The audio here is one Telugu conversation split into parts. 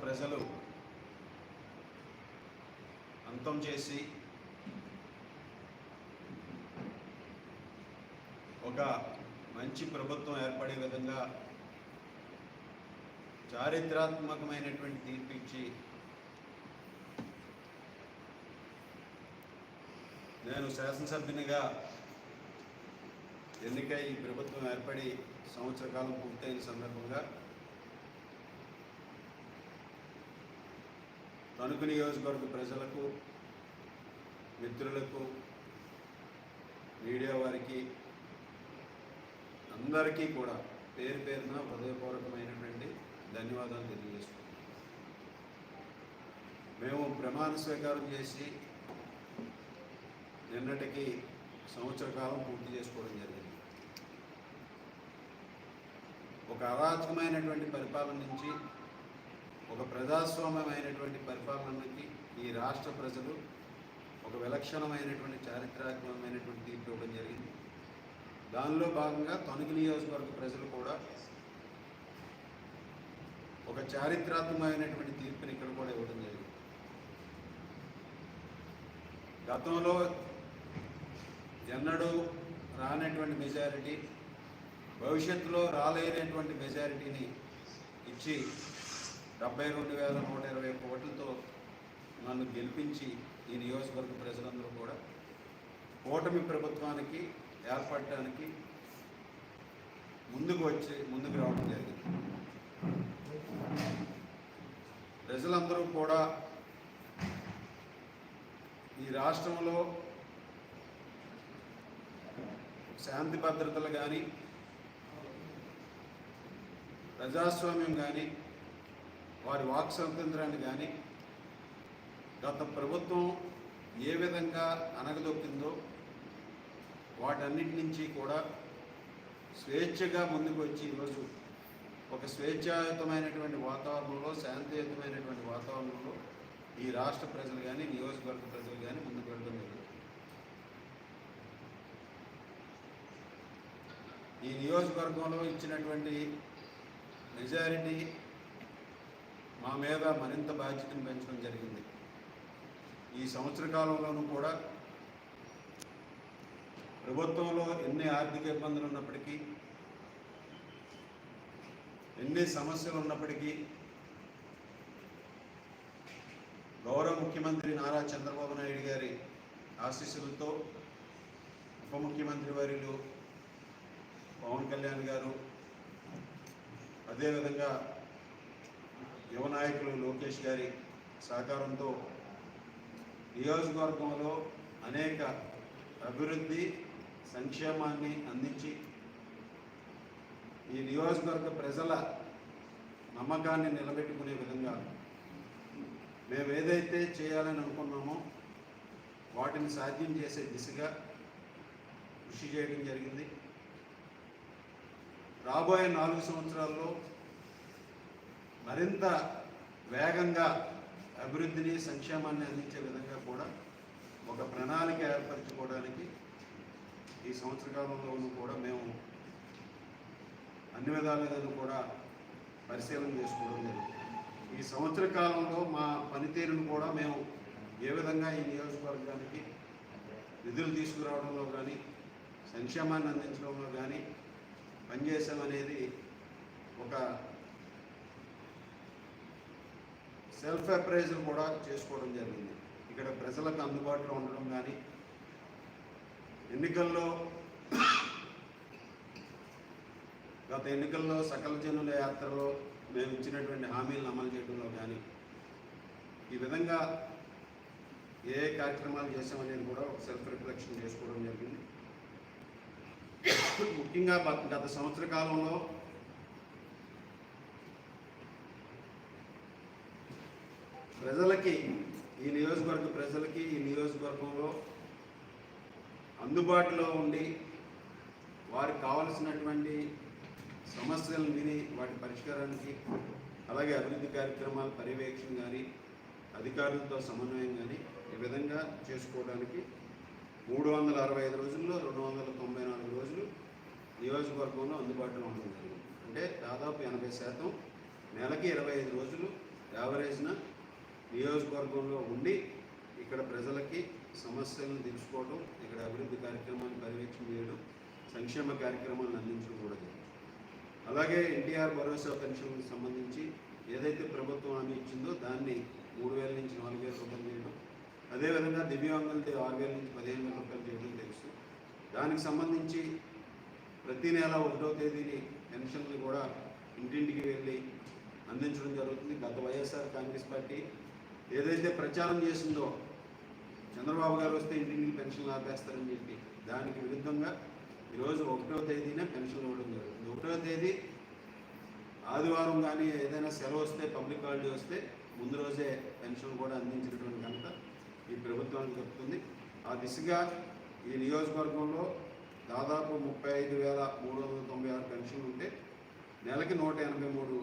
ప్రజలు అంతం చేసి ఒక మంచి ప్రభుత్వం ఏర్పడే విధంగా చారిత్రాత్మకమైనటువంటి తీర్పు ఇచ్చి నేను శాసనసభ్యునిగా ఎన్నికై ఈ ప్రభుత్వం ఏర్పడి సంవత్సర కాలం పూర్తయిన సందర్భంగా తణుకు నియోజకవర్గ ప్రజలకు మిత్రులకు మీడియా వారికి అందరికీ కూడా పేరు పేరున హృదయపూర్వకమైనటువంటి ధన్యవాదాలు తెలియజేస్తున్నాం మేము ప్రమాణ స్వీకారం చేసి నిన్నటికి సంవత్సర కాలం పూర్తి చేసుకోవడం జరిగింది. ఒక అరాచకమైనటువంటి పరిపాలన నుంచి ఒక ప్రజాస్వామ్యమైనటువంటి పరిపాలనకి ఈ రాష్ట్ర ప్రజలు ఒక విలక్షణమైనటువంటి చారిత్రాత్మకమైనటువంటి తీర్పు ఇవ్వడం జరిగింది. దానిలో భాగంగా తణుకు నియోజకవర్గ ప్రజలు కూడా ఒక చారిత్రాత్మకమైనటువంటి తీర్పుని ఇక్కడ కూడా ఇవ్వడం జరిగింది. గతంలో ఎన్నడూ రానటువంటి మెజారిటీ భవిష్యత్తులో రాలేనటువంటి మెజారిటీని ఇచ్చి డెబ్బై రెండు వేల నూట ఇరవై కోట్లతో నన్ను గెలిపించి ఈ నియోజకవర్గ ప్రజలందరూ కూడా కూటమి ప్రభుత్వానికి ఏర్పడటానికి ముందుకు వచ్చి ముందుకు రావడం జరిగింది. ప్రజలందరూ కూడా ఈ రాష్ట్రంలో శాంతి భద్రతలు కానీ ప్రజాస్వామ్యం కానీ వారి వాక్ స్వాతంత్రాన్ని కానీ గత ప్రభుత్వం ఏ విధంగా అనగదొక్కిందో వాటన్నిటి నుంచి కూడా స్వేచ్ఛగా ముందుకు వచ్చి ఈరోజు ఒక స్వేచ్ఛాయుతమైనటువంటి వాతావరణంలో శాంతియుతమైనటువంటి వాతావరణంలో ఈ రాష్ట్ర ప్రజలు కానీ నియోజకవర్గ ప్రజలు కానీ ముందుకు వెళ్ళడం జరుగుతుంది. ఈ నియోజకవర్గంలో ఇచ్చినటువంటి మెజారిటీ మా మీద మరింత బాధ్యతను పెంచడం జరిగింది. ఈ సంవత్సర కాలంలోనూ కూడా ప్రభుత్వంలో ఎన్ని ఆర్థిక ఇబ్బందులు ఉన్నప్పటికీ ఎన్ని సమస్యలు ఉన్నప్పటికీ గౌరవ ముఖ్యమంత్రి నారా చంద్రబాబు నాయుడు గారి ఆశీస్సులతో ఉప ముఖ్యమంత్రి వర్యులు పవన్ కళ్యాణ్ గారు అదేవిధంగా యువ నాయకులు లోకేష్ గారి సహకారంతో నియోజకవర్గంలో అనేక అభివృద్ధి సంక్షేమాన్ని అందించి ఈ నియోజకవర్గ ప్రజల నమ్మకాన్ని నిలబెట్టుకునే విధంగా మేము ఏదైతే చేయాలని అనుకున్నామో వాటిని సాధ్యం చేసే దిశగా కృషి చేయడం జరిగింది. రాబోయే నాలుగు సంవత్సరాల్లో మరింత వేగంగా అభివృద్ధిని సంక్షేమాన్ని అందించే విధంగా కూడా ఒక ప్రణాళిక ఏర్పరచుకోవడానికి ఈ సంవత్సర కాలంలోనూ కూడా మేము అన్ని విధాలుగాను కూడా పరిశీలన చేసుకోవడం జరిగింది. ఈ సంవత్సర కాలంలో మా పనితీరును కూడా మేము ఏ విధంగా ఈ నియోజకవర్గానికి నిధులు తీసుకురావడంలో కానీ సంక్షేమాన్ని అందించడంలో కానీ పనిచేసామనేది ఒక సెల్ఫ్ అప్రైజల్ కూడా చేసుకోవడం జరిగింది. ఇక్కడ ప్రజలకు అందుబాటులో ఉండడం కానీ ఎన్నికల్లో గత ఎన్నికల్లో సకల జనుల యాత్రలో మేము ఇచ్చినటువంటి హామీలను అమలు చేయడంలో కానీ ఈ విధంగా ఏ కార్యక్రమాలు చేసామనేది కూడా ఒక సెల్ఫ్ రిఫ్లెక్షన్ చేసుకోవడం జరిగింది. ముఖ్యంగా గత సంవత్సర కాలంలో ప్రజలకి ఈ నియోజకవర్గ ప్రజలకి ఈ నియోజకవర్గంలో అందుబాటులో ఉండి వారికి కావలసినటువంటి సమస్యలను విని వాటి పరిష్కారానికి అలాగే అభివృద్ధి కార్యక్రమాల పర్యవేక్షణ కానీ అధికారులతో సమన్వయం కానీ ఈ విధంగా చేసుకోవడానికి మూడు వందల అరవై ఐదు రోజుల్లో రెండు వందల తొంభై నాలుగు రోజులు నియోజకవర్గంలో అందుబాటులో ఉండడం జరిగింది. అంటే దాదాపు ఎనభై శాతం నెలకి ఇరవై ఐదు రోజులు యావరేజ్న నియోజకవర్గంలో ఉండి ఇక్కడ ప్రజలకి సమస్యలను తెలుసుకోవడం ఇక్కడ అభివృద్ధి కార్యక్రమాన్ని పర్యవేక్షణ చేయడం సంక్షేమ కార్యక్రమాలను అందించడం కూడా జరిగింది. అలాగే ఎన్టీఆర్ భరోసా పెన్షన్కి సంబంధించి ఏదైతే ప్రభుత్వం హామీ ఇచ్చిందో దాన్ని మూడు వేల నుంచి నాలుగు వేల రూపాయలు చేయడం అదేవిధంగా దివ్యాంగులది ఆరు వేల నుంచి పదిహేను వేల రూపాయలు చేయడం తెలుసు. దానికి సంబంధించి ప్రతి నెల ఒకటో తేదీని పెన్షన్లు కూడా ఇంటింటికి వెళ్ళి అందించడం జరుగుతుంది. గత వైఎస్ఆర్ కాంగ్రెస్ పార్టీ ఏదైతే ప్రచారం చేసిందో చంద్రబాబు గారు వస్తే ఇంటింటికి పెన్షన్లు ఆపేస్తారని చెప్పి దానికి విరుద్ధంగా ఈరోజు ఒకటో తేదీనే పెన్షన్లు ఇవ్వడం జరుగుతుంది. ఒకటో తేదీ ఆదివారం కానీ ఏదైనా సెలవు వస్తే పబ్లిక్ హాలిడే వస్తే ముందు రోజే పెన్షన్ కూడా అందించినటువంటి కనుక ఈ ప్రభుత్వానికి చెప్తుంది ఆ దిశగా ఈ నియోజకవర్గంలో దాదాపు ముప్పై ఐదు వేల మూడు వందల తొంభై ఆరు పెన్షన్లు ఉంటే నెలకి నూట ఎనభై మూడు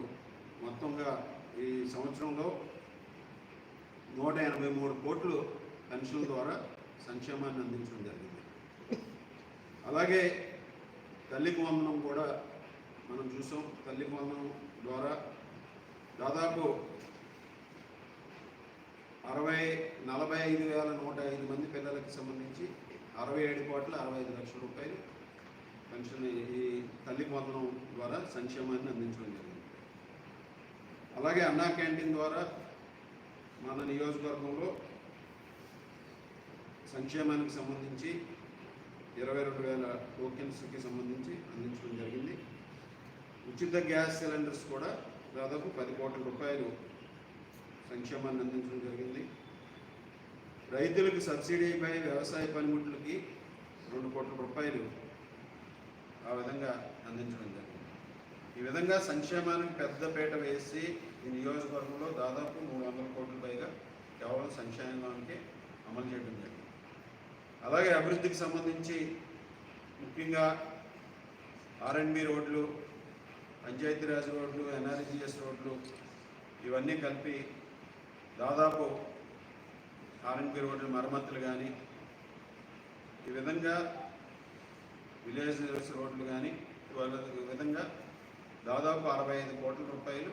మొత్తంగా ఈ సంవత్సరంలో నూట ఎనభై మూడు కోట్లు పెన్షన్ ద్వారా సంక్షేమాన్ని అందించడం జరిగింది. అలాగే తల్లికి వందనం కూడా మనం చూసాం. తల్లికి వందనం ద్వారా దాదాపు అరవై నలభై ఐదు వేల నూట ఐదు మంది పిల్లలకు సంబంధించి అరవై ఏడు కోట్ల అరవై ఐదు లక్షల రూపాయలు పెన్షన్ ఈ తల్లి వందనం ద్వారా సంక్షేమాన్ని అందించడం జరిగింది. అలాగే అన్నా క్యాంటీన్ ద్వారా మన నియోజకవర్గంలో సంక్షేమానికి సంబంధించి ఇరవై రెండు వేల టోకెన్స్కి సంబంధించి అందించడం జరిగింది. ఉచిత గ్యాస్ సిలిండర్స్ కూడా దాదాపు పది కోట్ల రూపాయలు సంక్షేమాన్ని అందించడం జరిగింది. రైతులకు సబ్సిడీపై వ్యవసాయ పనిముట్లకి రెండు కోట్ల రూపాయలు ఆ విధంగా అందించడం జరిగింది. ఈ విధంగా సంక్షేమానికి పెద్దపీట వేసి ఈ నియోజకవర్గంలో దాదాపు మూడు వందల కోట్ల పైగా కేవలం సంక్షేమానికి అమలు చేయడం జరిగింది. అలాగే అభివృద్ధికి సంబంధించి ముఖ్యంగా ఆర్ఎండ్బి రోడ్లు పంచాయతీరాజ్ రోడ్లు ఎన్ఆర్జీఎస్ రోడ్లు ఇవన్నీ కలిపి దాదాపు ఆర్ఎండ్బి రోడ్లు మరమ్మతులు కానీ ఈ విధంగా విలేజ్ రోడ్లు కానీ ఈ విధంగా దాదాపు అరవై ఐదు కోట్ల రూపాయలు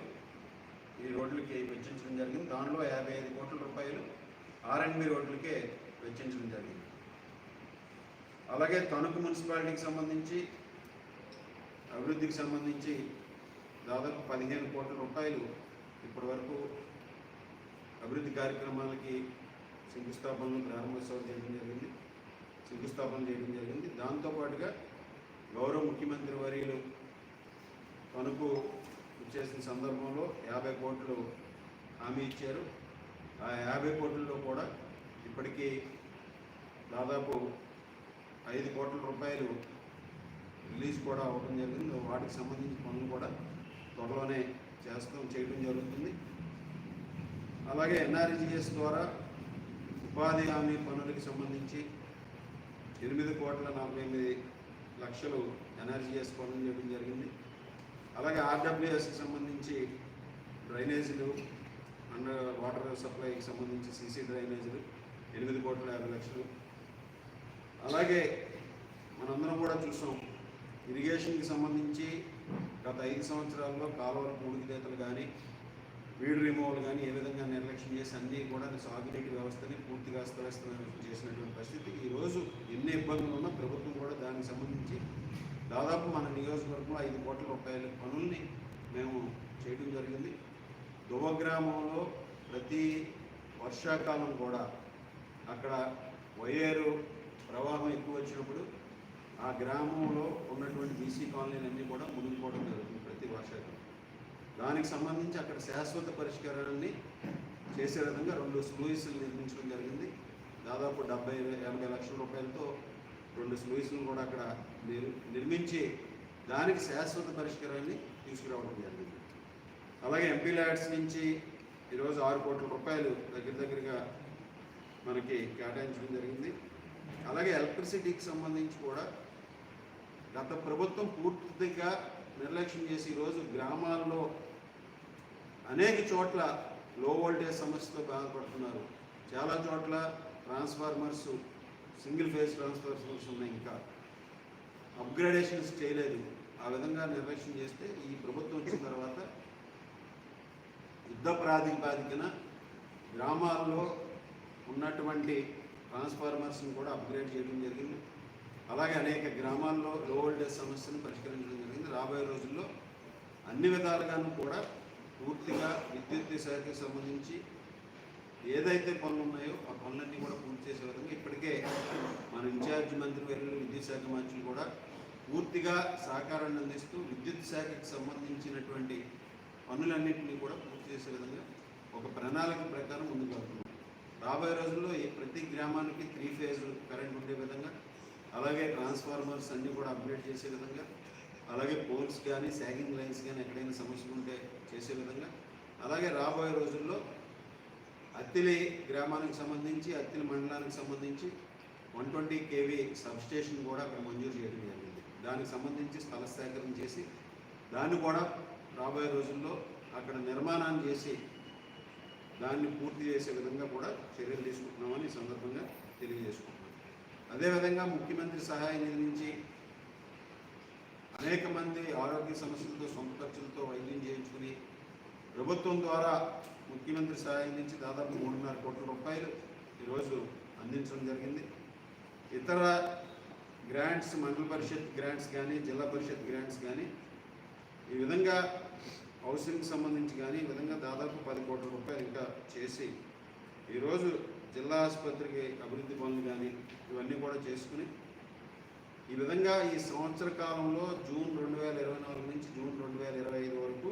ఈ రోడ్లకి వెచ్చించడం జరిగింది. దానిలో యాభై ఐదు కోట్ల రూపాయలు ఆర్ఎండ్బి రోడ్లకే వెచ్చించడం జరిగింది. అలాగే తణుకు మున్సిపాలిటీకి సంబంధించి అభివృద్ధికి సంబంధించి దాదాపు పదిహేను కోట్ల రూపాయలు ఇప్పటి వరకు అభివృద్ధి కార్యక్రమాలకి శంకుస్థాపనలు ప్రారంభోత్సవం చేయడం జరిగింది. శంకుస్థాపన చేయడం జరిగింది. దాంతోపాటుగా గౌరవ ముఖ్యమంత్రి వర్యులు తణుకు చేసిన సందర్భంలో యాభై కోట్లు హామీ ఇచ్చారు. ఆ యాభై కోట్లలో కూడా ఇప్పటికీ దాదాపు ఐదు కోట్ల రూపాయలు రిలీజ్ కూడా అవ్వడం జరిగింది. వాటికి సంబంధించిన పనులు కూడా త్వరలోనే చేస్తాం చేయడం జరుగుతుంది. అలాగే ఎన్ఆర్జీఎస్ ద్వారా ఉపాధి హామీ పనులకి సంబంధించి ఎనిమిది కోట్ల నలభై ఎనిమిది లక్షలు ఎన్ఆర్జీఎస్ పనులు చేయడం జరిగింది. అలాగే ఆర్డబ్ల్యూఎస్కి సంబంధించి డ్రైనేజీలు అండర్ వాటర్ సప్లైకి సంబంధించి సీసీ డ్రైనేజీలు ఎనిమిది కోట్ల యాభై లక్షలు. అలాగే మనందరం కూడా చూసాం ఇరిగేషన్కి సంబంధించి గత ఐదు సంవత్సరాల్లో కాలువల పూడికితేతలు కానీ వీడ్ రిమూవల్ కానీ ఏ విధంగా నిర్లక్ష్యం చేసి అన్నీ కూడా సాగునీటి వ్యవస్థని పూర్తిగా అస్తవ్యస్తం చేసినటువంటి పరిస్థితి ఈరోజు ఎన్ని ఇబ్బందులు ఉన్నా ప్రభుత్వం కూడా దానికి సంబంధించి దాదాపు మన నియోజకవర్గంలో ఐదు కోట్ల రూపాయల పనుల్ని మేము చేయడం జరిగింది. దువ గ్రామంలో ప్రతి వర్షాకాలం కూడా అక్కడ వయేరు ప్రవాహం ఎక్కువ వచ్చినప్పుడు ఆ గ్రామంలో ఉన్నటువంటి బీసీ కాలనీలన్నీ కూడా మునిగిపోవడం జరుగుతుంది ప్రతి వర్షాకాలం. దానికి సంబంధించి అక్కడ శాశ్వత పరిష్కారాన్ని చేసే విధంగా రెండు స్లూయిస్లు నిర్మించడం జరిగింది. దాదాపు డెబ్బై ఎనభై లక్షల రూపాయలతో రెండు స్లూయిస్లు కూడా అక్కడ నిర్ నిర్మించి దానికి శాశ్వత పరిష్కారాన్ని తీసుకురావడం జరిగింది. అలాగే ఎంపీ ల్యాడ్స్ నుంచి ఈరోజు ఆరు కోట్ల రూపాయలు దగ్గర దగ్గరగా మనకి కేటాయించడం జరిగింది. అలాగే ఎలక్ట్రిసిటీకి సంబంధించి కూడా గత ప్రభుత్వం పూర్తిగా నిర్లక్ష్యం చేసి ఈరోజు గ్రామాల్లో అనేక చోట్ల లో వోల్టేజ్ సమస్యతో బాధపడుతున్నారు. చాలా చోట్ల ట్రాన్స్ఫార్మర్స్ సింగిల్ ఫేజ్ ట్రాన్స్ఫార్మర్స్ ఉన్నాయి ఇంకా. అప్గ్రేడేషన్స్ చేయలేదు. ఆ విధంగా నిర్లక్ష్యం చేస్తే ఈ ప్రభుత్వం వచ్చిన తర్వాత యుద్ధ ప్రాతిపాదికన గ్రామాల్లో ఉన్నటువంటి ట్రాన్స్ఫార్మర్స్ని కూడా అప్గ్రేడ్ చేయడం జరిగింది. అలాగే అనేక గ్రామాల్లో లో వోల్టేజ్ సమస్యను పరిష్కరించడం జరిగింది. రాబోయే రోజుల్లో అన్ని విధాలుగాను కూడా పూర్తిగా విద్యుత్ శాఖకి సంబంధించి ఏదైతే పనులు ఉన్నాయో ఆ పనులన్నీ కూడా పూర్తి చేసే విధంగా ఇప్పటికే మన ఇన్ఛార్జ్ మంత్రి వర్యులు విద్యుత్ శాఖ మంత్రులు కూడా పూర్తిగా సహకారాన్ని అందిస్తూ విద్యుత్ శాఖకు సంబంధించినటువంటి పనులన్నింటినీ కూడా పూర్తి చేసే విధంగా ఒక ప్రణాళిక ప్రకారం ముందుకు వెళ్తున్నాం. రాబోయే రోజుల్లో ఈ ప్రతి గ్రామానికి త్రీ ఫేజ్ కరెంట్ ఉండే విధంగా అలాగే ట్రాన్స్ఫార్మర్స్ అన్నీ కూడా అప్గ్రేడ్ చేసే విధంగా అలాగే పోల్స్ కానీ సాగింగ్ లైన్స్ కానీ ఎక్కడైనా సమస్యలు ఉంటే చేసే విధంగా అలాగే రాబోయే రోజుల్లో అత్తిలి గ్రామానికి సంబంధించి అత్తిలి మండలానికి సంబంధించి వన్ ట్వంటీ కేవీ సబ్స్టేషన్ కూడా అక్కడ మంజూరు చేయడం జరిగింది. దానికి సంబంధించి స్థల సేకరణ చేసి దాన్ని కూడా రాబోయే రోజుల్లో అక్కడ నిర్మాణాన్ని చేసి దాన్ని పూర్తి చేసే విధంగా కూడా చర్యలు తీసుకుంటున్నామని సందర్భంగా తెలియజేసుకుంటున్నాం. అదేవిధంగా ముఖ్యమంత్రి సహాయ నిధి నుంచి అనేక మంది ఆరోగ్య సమస్యలతో సొంత ఖర్చులతో వైద్యం చేయించుకుని ప్రభుత్వం ద్వారా ముఖ్యమంత్రి సహాయం నుంచి దాదాపు మూడున్నర కోట్ల రూపాయలు ఈరోజు అందించడం జరిగింది. ఇతర గ్రాంట్స్ మండల పరిషత్ గ్రాంట్స్ కానీ జిల్లా పరిషత్ గ్రాంట్స్ కానీ ఈ విధంగా హౌసింగ్కి సంబంధించి కానీ ఈ విధంగా దాదాపు పది కోట్ల రూపాయలు ఇంకా చేసి ఈరోజు జిల్లా ఆసుపత్రికి అభివృద్ధి పనులు కానీ ఇవన్నీ కూడా చేసుకుని ఈ విధంగా ఈ సంవత్సర కాలంలో జూన్ రెండు వేల ఇరవై నాలుగు నుంచి జూన్ రెండు వేల ఇరవై ఐదు వరకు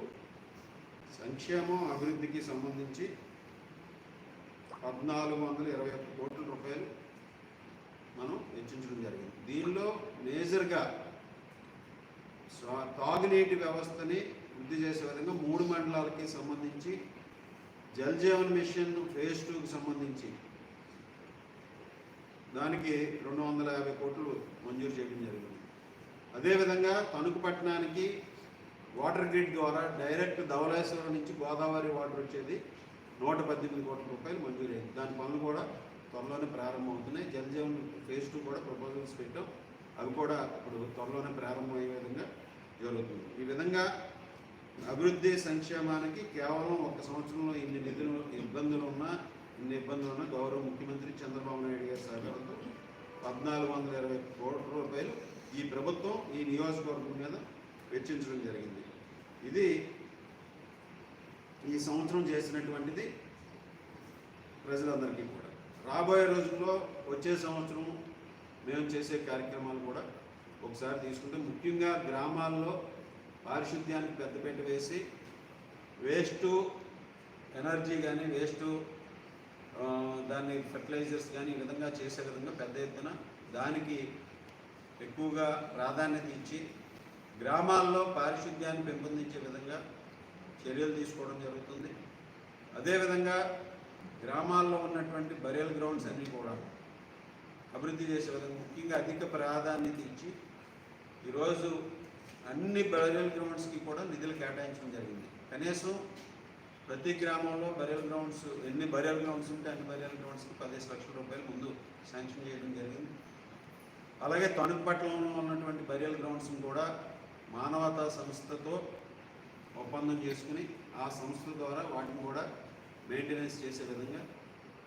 సంక్షేమం అభివృద్ధికి సంబంధించి పద్నాలుగు వందల ఇరవై ఒక్క కోట్ల రూపాయలు మనం వెచ్చించడం జరిగింది. దీనిలో మేజర్గా తాగునీటి వ్యవస్థని వృద్ధి చేసే విధంగా మూడు మండలాలకి సంబంధించి జల్ జీవన్ మిషన్ ఫేజ్ టూకి సంబంధించి దానికి రెండు వందల యాభై కోట్లు మంజూరు చేయడం జరిగింది. అదేవిధంగా తణుకు పట్టణానికి వాటర్ గ్రిడ్ ద్వారా డైరెక్ట్ ధవలేశ్వరం నుంచి గోదావరి వాటర్ వచ్చేది నూట పద్దెనిమిది కోట్ల రూపాయలు మంజూరైంది. దాని పనులు కూడా త్వరలోనే ప్రారంభమవుతున్నాయి. జలజీవన్ ఫేజ్ టూ కూడా ప్రపోజల్స్ పెట్టాం. అవి కూడా ఇప్పుడు త్వరలోనే ప్రారంభమయ్యే విధంగా జరుగుతుంది. ఈ విధంగా అభివృద్ధి సంక్షేమానికి కేవలం ఒక సంవత్సరంలో ఇన్ని నిధులు ఇబ్బందులు ఉన్నా ఇన్ని ఇబ్బందులు ఉన్నా గౌరవ ముఖ్యమంత్రి చంద్రబాబు నాయుడు గారి సహకారంతో పద్నాలుగు వందల ఇరవై కోట్ల రూపాయలు ఈ ప్రభుత్వం ఈ నియోజకవర్గం మీద వెచ్చించడం జరిగింది. ఇది ఈ సంవత్సరం చేసినటువంటిది ప్రజలందరికీ కూడా. రాబోయే రోజుల్లో వచ్చే సంవత్సరం మేము చేసే కార్యక్రమాలు కూడా ఒకసారి తీసుకుంటే ముఖ్యంగా గ్రామాల్లో పారిశుద్ధ్యానికి పెద్దపీట వేసి వేస్ట్ ఎనర్జీ కానీ వేస్ట్ దాన్ని ఫెర్టిలైజర్స్ కానీ ఈ విధంగా చేసే విధంగా పెద్ద ఎత్తున దానికి ఎక్కువగా ప్రాధాన్యత ఇచ్చి గ్రామాల్లో పారిశుద్ధ్యాన్ని పెంపొందించే విధంగా చర్యలు తీసుకోవడం జరుగుతుంది. అదేవిధంగా గ్రామాల్లో ఉన్నటువంటి బరియల్ గ్రౌండ్స్ అన్నీ కూడా అభివృద్ధి చేసే విధంగా ముఖ్యంగా అధిక ప్రాధాన్యత ఇచ్చి ఈరోజు అన్ని బరియల్ గ్రౌండ్స్కి కూడా నిధులు కేటాయించడం జరిగింది. కనీసం ప్రతి గ్రామంలో బరియల్ గ్రౌండ్స్ ఎన్ని బరియల్ గ్రౌండ్స్ ఉంటే అన్ని బరియల్ గ్రౌండ్స్కి పదిహేను లక్షల రూపాయలు ముందు శాంక్షన్ చేయడం జరిగింది. అలాగే తణుకు పట్టణంలో ఉన్నటువంటి బరియల్ గ్రౌండ్స్ని కూడా మానవతా సంస్థతో ఒప్పందం చేసుకుని ఆ సంస్థ ద్వారా వాటిని కూడా మెయింటెనెన్స్ చేసే విధంగా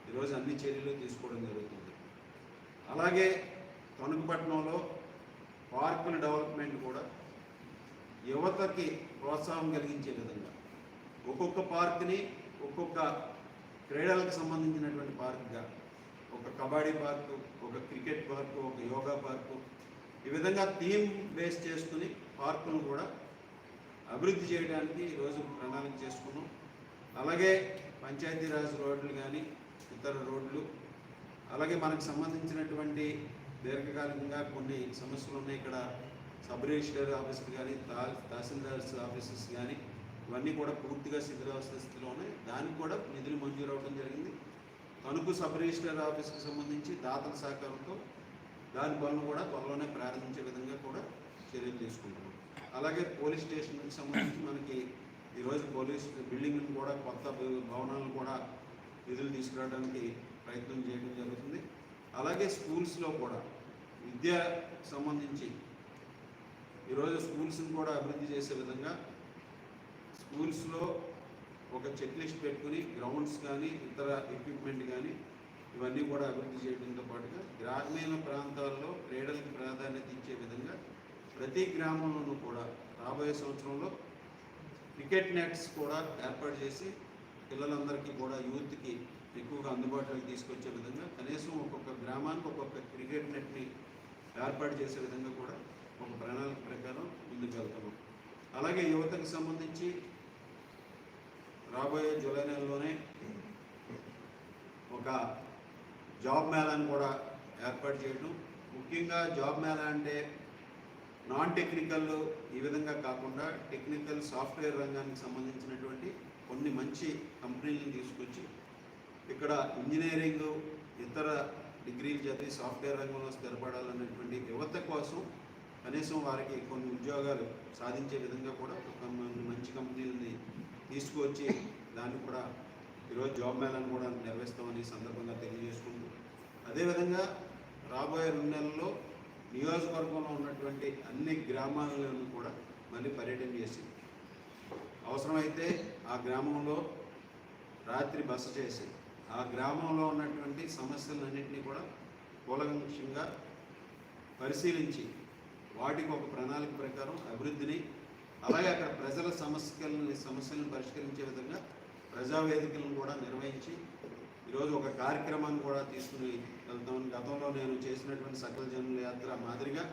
ఈరోజు అన్ని చర్యలు తీసుకోవడం జరుగుతుంది. అలాగే తణుకుపట్నంలో పార్కుల డెవలప్మెంట్ కూడా యువతకి ప్రోత్సాహం కలిగించే విధంగా ఒక్కొక్క పార్క్ని ఒక్కొక్క క్రీడలకు సంబంధించినటువంటి పార్క్గా ఒక కబడ్డీ పార్కు ఒక క్రికెట్ పార్కు ఒక యోగా పార్కు ఈ విధంగా థీమ్ బేస్ చేసుకుని పార్కును కూడా అభివృద్ధి చేయడానికి ఈరోజు ప్రణాళిక చేసుకున్నాం. అలాగే పంచాయతీరాజ్ రోడ్లు కానీ ఇతర రోడ్లు అలాగే మనకు సంబంధించినటువంటి దీర్ఘకాలికంగా కొన్ని సమస్యలు ఉన్నాయి. ఇక్కడ సబ్ రిజిస్టర్ ఆఫీసులు కానీ తా తహసీల్దార్స్ ఆఫీసెస్ కానీ ఇవన్నీ కూడా పూర్తిగా శిథిలావస్థ స్థితిలో ఉన్నాయి. దానికి కూడా నిధులు మంజూరు అవ్వడం జరిగింది. తణుకు సబ్ రిజిస్టర్ ఆఫీస్కి సంబంధించి దాతల సహకారంతో దాని పనులు కూడా త్వరలోనే ప్రారంభించే విధంగా కూడా చర్యలు తీసుకుంటున్నాం. అలాగే పోలీస్ స్టేషన్కి సంబంధించి మనకి ఈరోజు పోలీస్ బిల్డింగ్ని కూడా కొత్త భవనాలను కూడా నిధులు తీసుకురావడానికి ప్రయత్నం చేయడం జరుగుతుంది. అలాగే స్కూల్స్లో కూడా విద్య సంబంధించి ఈరోజు స్కూల్స్ని కూడా అభివృద్ధి చేసే విధంగా స్కూల్స్లో ఒక చెక్ లిస్ట్ పెట్టుకుని గ్రౌండ్స్ కానీ ఇతర ఎక్విప్మెంట్ కానీ ఇవన్నీ కూడా అభివృద్ధి చేయడంతో పాటుగా గ్రామీణ ప్రాంతాల్లో క్రీడలకు ప్రాధాన్యత ఇచ్చే విధంగా ప్రతి గ్రామంలోనూ కూడా రాబోయే సంవత్సరంలో క్రికెట్ నెట్స్ కూడా ఏర్పాటు చేసి పిల్లలందరికీ కూడా యూత్కి ఎక్కువగా అందుబాటులోకి తీసుకొచ్చే విధంగా కనీసం ఒక్కొక్క గ్రామానికి ఒక్కొక్క క్రికెట్ నెట్ని ఏర్పాటు చేసే విధంగా కూడా ఒక ప్రణాళిక ప్రకారం ముందుకు వెళ్తున్నాం. అలాగే యువతకు సంబంధించి రాబోయే జూలై నెలలోనే ఒక జాబ్ మేళాను కూడా ఏర్పాటు చేయడం. ముఖ్యంగా జాబ్ మేళా అంటే నాన్ టెక్నికల్ ఈ విధంగా కాకుండా టెక్నికల్ సాఫ్ట్వేర్ రంగానికి సంబంధించినటువంటి కొన్ని మంచి కంపెనీలను తీసుకొచ్చి ఇక్కడ ఇంజనీరింగ్ ఇతర డిగ్రీలు చదివి సాఫ్ట్వేర్ రంగంలో స్థిరపడాలన్నటువంటి యువత కోసం కనీసం వారికి కొన్ని ఉద్యోగాలు సాధించే విధంగా కూడా ఒక మంచి కంపెనీలని తీసుకువచ్చి దాన్ని కూడా ఈరోజు జాబ్ మేళాను కూడా నిర్వహిస్తామని సందర్భంగా తెలియజేసుకుంటూ అదేవిధంగా రాబోయే రెండు నెలల్లో నియోజకవర్గంలో ఉన్నటువంటి అన్ని గ్రామాలను కూడా మళ్ళీ పర్యటన చేసి అవసరమైతే ఆ గ్రామంలో రాత్రి బస చేసి ఆ గ్రామంలో ఉన్నటువంటి సమస్యలన్నింటినీ కూడా కూలంక్షంగా పరిశీలించి వాటికి ఒక ప్రణాళిక ప్రకారం అభివృద్ధిని అలాగే అక్కడ ప్రజల సమస్యలను సమస్యలను పరిష్కరించే విధంగా ప్రజావేదికలను కూడా నిర్వహించి ఈరోజు ఒక కార్యక్రమాన్ని కూడా తీసుకుని వెళ్తామని గతంలో నేను చేసినటువంటి సకల జనుల యాత్ర మాదిరిగా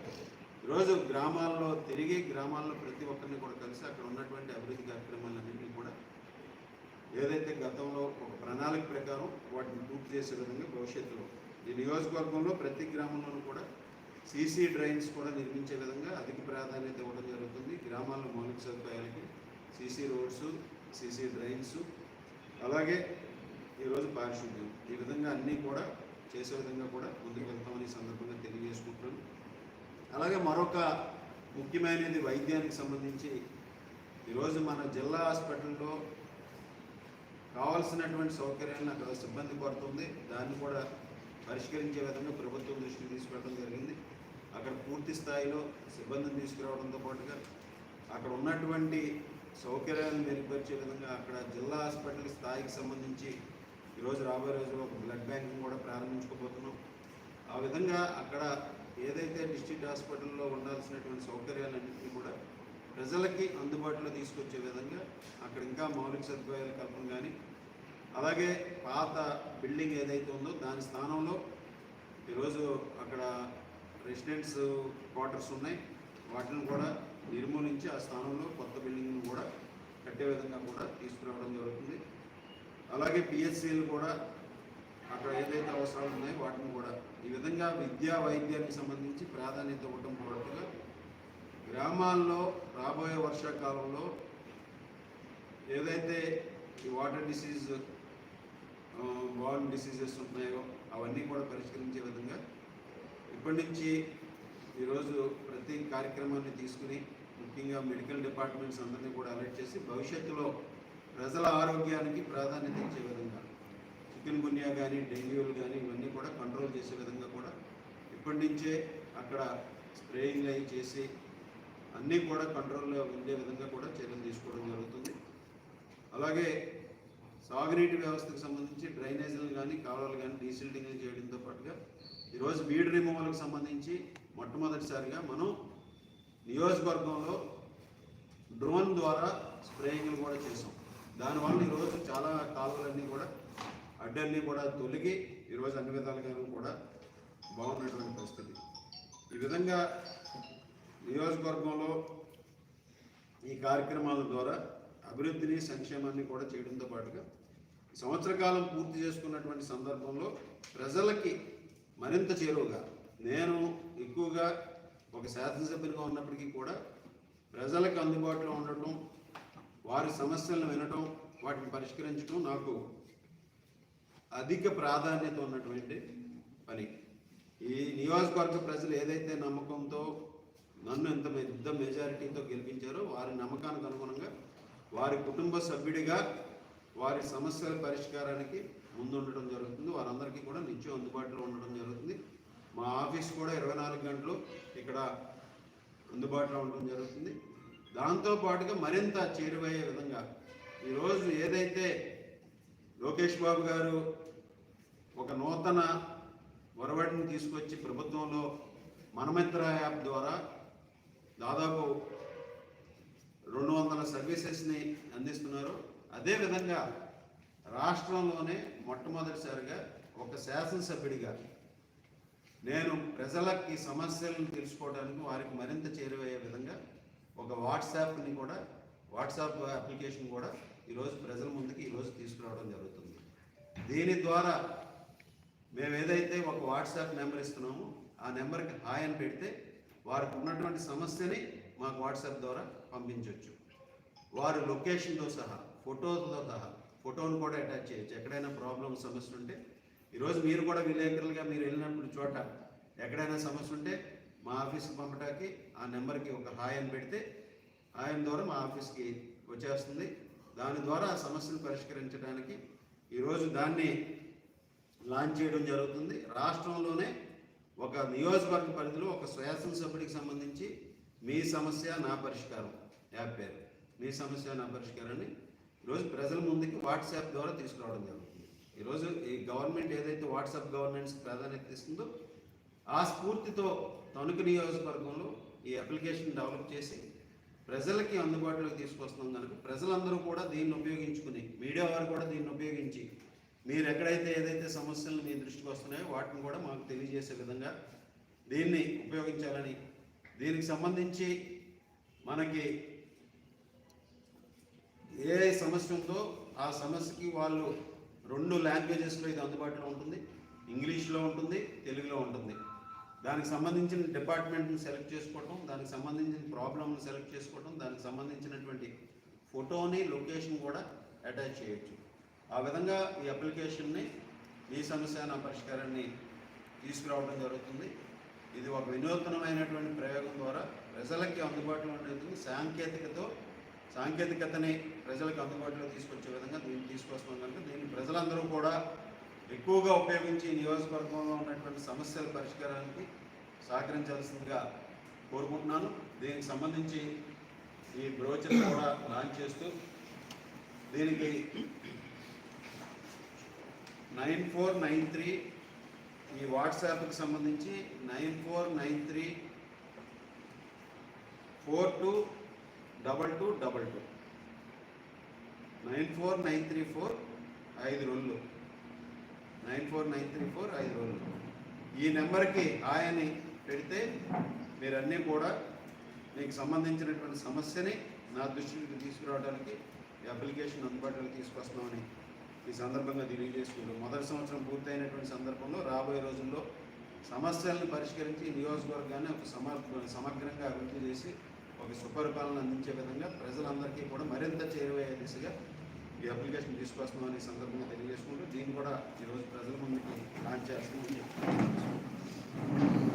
ఈరోజు గ్రామాల్లో తిరిగి గ్రామాల్లో ప్రతి ఒక్కరిని కూడా కలిసి అక్కడ ఉన్నటువంటి అభివృద్ధి కార్యక్రమాలన్నింటినీ కూడా ఏదైతే గతంలో ఒక ప్రణాళిక ప్రకారం వాటిని పూర్తి చేసే విధంగా భవిష్యత్తులో ఈ నియోజకవర్గంలో ప్రతి గ్రామంలోనూ కూడా సీసీ డ్రైన్స్ కూడా నిర్మించే విధంగా అధిక ప్రాధాన్యత ఇవ్వడం జరుగుతుంది. గ్రామాల్లో మౌలిక సదుపాయాలకి సీసీ రోడ్స్ సీసీ డ్రైన్స్ అలాగే ఈరోజు పారిశుద్ధ్యం. ఈ విధంగా అన్నీ కూడా చేసే విధంగా కూడా ముందుకు వెళ్తామని ఈ సందర్భంగా తెలియజేసుకుంటున్నాను. అలాగే మరొక ముఖ్యమైనది వైద్యానికి సంబంధించి ఈరోజు మన జిల్లా హాస్పిటల్లో కావాల్సినటువంటి సౌకర్యాలను అక్కడ సిబ్బంది పడుతుంది దాన్ని కూడా పరిష్కరించే విధంగా ప్రభుత్వం దృష్టికి తీసుకురావడం జరిగింది. అక్కడ పూర్తి స్థాయిలో సిబ్బందిని తీసుకురావడంతో పాటుగా అక్కడ ఉన్నటువంటి సౌకర్యాలను మెరుగుపరిచే విధంగా అక్కడ జిల్లా హాస్పిటల్ స్థాయికి సంబంధించి ఈరోజు రాబోయే రోజుల్లో ఒక బ్లడ్ బ్యాంక్ కూడా ప్రారంభించుకోబోతున్నాం ఆ విధంగా అక్కడ ఏదైతే డిస్ట్రిక్ట్ హాస్పిటల్లో ఉండాల్సినటువంటి సౌకర్యాలన్నింటినీ కూడా ప్రజలకి అందుబాటులో తీసుకొచ్చే విధంగా అక్కడ ఇంకా మౌలిక సదుపాయాల కల్పన కానీ అలాగే పాత బిల్డింగ్ ఏదైతే ఉందో దాని స్థానంలో ఈరోజు అక్కడ రెసిడెంట్స్ క్వార్టర్స్ ఉన్నాయి. వాటిని కూడా నిర్మూలించి ఆ స్థానంలో కొత్త బిల్డింగ్ను కూడా కట్టే విధంగా కూడా తీసుకురావడం జరుగుతుంది. అలాగే పిహెచ్సిలు కూడా అక్కడ ఏదైతే అవసరాలు ఉన్నాయో వాటిని కూడా ఈ విధంగా విద్యా వైద్యానికి సంబంధించి ప్రాధాన్యత ఇవ్వడం పాటుగా గ్రామాల్లో రాబోయే వర్షాకాలంలో ఏదైతే ఈ వాటర్ డిసీజ్ బాన్ డిసీజెస్ ఉన్నాయో అవన్నీ కూడా పరిష్కరించే విధంగా ఇప్పటి నుంచి ఈరోజు ప్రతి కార్యక్రమాన్ని తీసుకుని ముఖ్యంగా మెడికల్ డిపార్ట్మెంట్స్ అందరినీ కూడా అలర్ట్ చేసి భవిష్యత్తులో ప్రజల ఆరోగ్యానికి ప్రాధాన్యత ఇచ్చే విధంగా చికెన్ గున్యా కానీ డెంగ్యూలు కానీ ఇవన్నీ కూడా కంట్రోల్ చేసే విధంగా కూడా ఇప్పటి నుంచే అక్కడ స్ప్రేయింగ్ అవి చేసి అన్నీ కూడా కంట్రోల్లో ఉండే విధంగా కూడా చర్యలు తీసుకోవడం జరుగుతుంది. అలాగే సాగునీటి వ్యవస్థకు సంబంధించి డ్రైనేజీలు కానీ కాలువలు కానీ డీసిల్టింగ్ చేయడంతో పాటుగా ఈరోజు వీడ్ రిమూవల్కి సంబంధించి మొట్టమొదటిసారిగా మనం నియోజకవర్గంలో డ్రోన్ ద్వారా స్ప్రేయింగ్లు కూడా చేసాం దానివల్ల ఈరోజు చాలా కాలువలన్నీ కూడా అడ్డన్నీ కూడా తొలగి ఈరోజు అన్ని విధాలుగాను కూడా బాగున్నటువంటి పరిస్థితి. ఈ విధంగా నియోజకవర్గంలో ఈ కార్యక్రమాల ద్వారా అభివృద్ధిని సంక్షేమాన్ని కూడా చేయడంతో పాటుగా సంవత్సర కాలం పూర్తి చేసుకున్నటువంటి సందర్భంలో ప్రజలకి మరింత చేరువుగా నేను ఎక్కువగా ఒక శాసనసభ్యునిగా ఉన్నప్పటికీ కూడా ప్రజలకు అందుబాటులో ఉండటం వారి సమస్యలను వినటం వాటిని పరిష్కరించడం నాకు అధిక ప్రాధాన్యత ఉన్నటువంటి పని. ఈ నియోజకవర్గ ప్రజలు ఏదైతే నమ్మకంతో నన్ను ఎంత పెద్ద మెజారిటీతో గెలిపించారో వారి నమ్మకానికి అనుగుణంగా వారి కుటుంబ సభ్యుడిగా వారి సమస్యల పరిష్కారానికి ముందుండటం జరుగుతుంది. వారందరికీ కూడా నిత్యం అందుబాటులో ఉండడం జరుగుతుంది. మా ఆఫీస్ కూడా ఇరవై నాలుగు గంటలు ఇక్కడ అందుబాటులో ఉండడం జరుగుతుంది. దాంతో పాటుగా మరింత చేరువయ్యే విధంగా ఈరోజు ఏదైతే లోకేష్ బాబు గారు ఒక నూతన ఒరవడిని తీసుకొచ్చి ప్రభుత్వంలో మనమిత్ర యాప్ ద్వారా దాదాపు రెండు వందల సర్వీసెస్ని అందిస్తున్నారు. అదేవిధంగా రాష్ట్రంలోనే మొట్టమొదటిసారిగా ఒక శాసనసభ్యుడిగా నేను ప్రజలకి సమస్యలను తెలుసుకోవడానికి వారికి మరింత చేరువయ్యే విధంగా ఒక వాట్సాప్ని కూడా వాట్సాప్ అప్లికేషన్ కూడా ఈరోజు ప్రజల ముందుకి ఈరోజు తీసుకురావడం జరుగుతుంది. దీని ద్వారా మేము ఏదైతే ఒక వాట్సాప్ నెంబర్ ఇస్తున్నామో ఆ నెంబర్కి హాయ్ అని పెడితే వారికి ఉన్నటువంటి సమస్యని మాకు వాట్సాప్ ద్వారా పంపించవచ్చు వారు లొకేషన్తో సహా ఫోటోతో సహా ఫోటోను కూడా అటాచ్ చేయొచ్చు. ఎక్కడైనా ప్రాబ్లం సమస్య ఉంటే ఈరోజు మీరు కూడా విలేకరులుగా మీరు వెళ్ళినప్పుడు చోట ఎక్కడైనా సమస్య ఉంటే మా ఆఫీస్కి పంపడానికి ఆ నెంబర్కి ఒక హాయ్ అని పెడితే ఆయన ద్వారా మా ఆఫీస్కి వచ్చేస్తుంది. దాని ద్వారా ఆ సమస్యను పరిష్కరించడానికి ఈరోజు దాన్ని లాంచ్ చేయడం జరుగుతుంది. రాష్ట్రంలోనే ఒక నియోజకవర్గ పరిధిలో ఒక శాసనసభ్యుడికి సంబంధించి మీ సమస్య నా పరిష్కారం. యాప్ పేరు. మీ సమస్య నా పరిష్కారాన్ని ఈరోజు ప్రజల ముందుకి వాట్సాప్ ద్వారా తీసుకురావడం జరుగుతుంది. ఈరోజు ఈ గవర్నమెంట్ ఏదైతే వాట్సాప్ గవర్నెన్స్ ప్రాధాన్యత ఇస్తుందో ఆ స్ఫూర్తితో తణుకు నియోజకవర్గంలో ఈ అప్లికేషన్ డెవలప్ చేసి ప్రజలకి అందుబాటులోకి తీసుకొస్తున్నాం కనుక ప్రజలందరూ కూడా దీన్ని ఉపయోగించుకుని మీడియా వారు కూడా దీన్ని ఉపయోగించి మీరు ఎక్కడైతే ఏదైతే సమస్యలు మీ దృష్టికి వస్తున్నాయో వాటిని కూడా మాకు తెలియజేసే విధంగా దీన్ని ఉపయోగించాలని దీనికి సంబంధించి మనకి ఏ సమస్య ఉందో ఆ సమస్యకి వాళ్ళు రెండు లాంగ్వేజెస్లో ఇది అందుబాటులో ఉంటుంది. ఇంగ్లీష్లో ఉంటుంది తెలుగులో ఉంటుంది. దానికి సంబంధించిన డిపార్ట్మెంట్ని సెలెక్ట్ చేసుకోవటం దానికి సంబంధించిన ప్రాబ్లమ్ని సెలెక్ట్ చేసుకోవటం దానికి సంబంధించినటువంటి ఫోటోని లొకేషన్ కూడా అటాచ్ చేయొచ్చు. ఆ విధంగా ఈ అప్లికేషన్ని మీ సమస్య నా పరిష్కారాన్ని తీసుకురావడం జరుగుతుంది. ఇది ఒక వినూత్నమైనటువంటి ప్రయోగం ద్వారా ప్రజలకి అందుబాటులో ఉండేందుకు సాంకేతికతో సాంకేతికతని ప్రజలకు అందుబాటులో తీసుకొచ్చే విధంగా దీన్ని తీసుకొస్తున్నాం కనుక దీన్ని ప్రజలందరూ కూడా ఎక్కువగా ఉపయోగించి నియోజకవర్గంలో ఉన్నటువంటి సమస్యల పరిష్కారానికి సహకరించాల్సిందిగా కోరుకుంటున్నాను. దీనికి సంబంధించి ఈ బ్రోచర్ కూడా లాంచ్ చేస్తూ దీనికి నైన్ ఫోర్ నైన్ త్రీ ఈ వాట్సాప్కి సంబంధించి nine four nine three four two double two double two. Nine four nine three four ఐదు రోజులు nine four nine three four ఐదు రోజులు. ఈ నెంబర్కి ఆయన్ని పెడితే మీరన్నీ కూడా మీకు సంబంధించినటువంటి సమస్యని నా దృష్టికి తీసుకురావడానికి ఈ అప్లికేషన్ అందుబాటులోకి తీసుకొస్తున్నామని ఈ సందర్భంగా తెలియజేసుకుంటూ మొదటి సంవత్సరం పూర్తయినటువంటి సందర్భంలో రాబోయే రోజుల్లో సమస్యలను పరిష్కరించి నియోజకవర్గాన్ని ఒక సమగ్ర సమగ్రంగా అభివృద్ధి చేసి ఒక సుపరిపాలన అందించే విధంగా ప్రజలందరికీ కూడా మరింత చేరువయ్యే దిశగా ఈ అప్లికేషన్ తీసుకొస్తున్నాం ఈ సందర్భంగా తెలియజేసుకుంటూ దీన్ని కూడా ఈరోజు ప్రజల ముందుకి లాంచ్ చేస్తామని చెప్తున్నాను